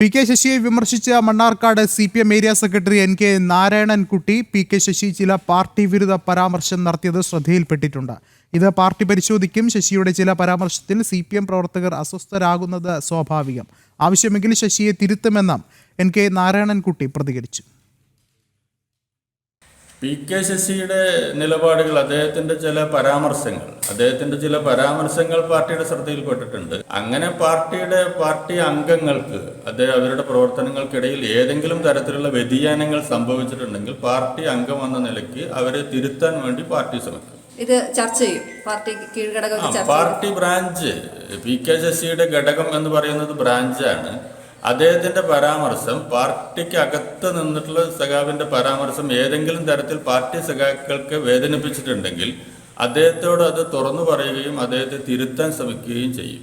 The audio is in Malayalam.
പി കെ ശശിയെ വിമർശിച്ച Mannarkkad C P M area secretary N K Narayanankutty P K Sasi ചില പാർട്ടി വിരുദ്ധ പരാമർശം നടത്തിയത് ശ്രദ്ധയിൽപ്പെട്ടിട്ടുണ്ട്. ഇത് പാർട്ടി പരിശോധിക്കും. ശശിയുടെ ചില പരാമർശത്തിൽ സി പി എം പ്രവർത്തകർ അസ്വസ്ഥരാകുന്നത് സ്വാഭാവികം. ആവശ്യമെങ്കിൽ ശശിയെ തിരുത്തുമെന്നും എൻ കെ നാരായണൻകുട്ടി പ്രതികരിച്ചു. പി കെ ശശിയുടെ നിലപാടുകൾ അദ്ദേഹത്തിന്റെ ചില പരാമർശങ്ങൾ അദ്ദേഹത്തിന്റെ ചില പരാമർശങ്ങൾ പാർട്ടിയുടെ ശ്രദ്ധയിൽപ്പെട്ടിട്ടുണ്ട് അങ്ങനെ പാർട്ടിയുടെ പാർട്ടി അംഗങ്ങൾക്ക് അദ്ദേഹം അവരുടെ പ്രവർത്തനങ്ങൾക്കിടയിൽ ഏതെങ്കിലും തരത്തിലുള്ള വ്യതിയാനങ്ങൾ സംഭവിച്ചിട്ടുണ്ടെങ്കിൽ പാർട്ടി അംഗം എന്ന നിലയ്ക്ക് അവരെ തിരുത്താൻ വേണ്ടി പാർട്ടി ശ്രമിക്കും. ഇത് ചർച്ച ചെയ്യും. പാർട്ടി കീഴ്ഘടകം പാർട്ടി ബ്രാഞ്ച് പി കെ ശശിയുടെ ഘടകം എന്ന് പറയുന്നത് ബ്രാഞ്ചാണ്. അദ്ദേഹത്തിന്റെ പരാമർശം പാർട്ടിക്ക് അകത്ത് നിന്നിട്ടുള്ള സഖാവിന്റെ പരാമർശം ഏതെങ്കിലും തരത്തിൽ പാർട്ടി സഖാക്കൾക്ക് വേദനിപ്പിച്ചിട്ടുണ്ടെങ്കിൽ അദ്ദേഹത്തോട് അത് തുറന്നു പറയുകയും അദ്ദേഹത്തെ തിരുത്താൻ ശ്രമിക്കുകയും ചെയ്യും.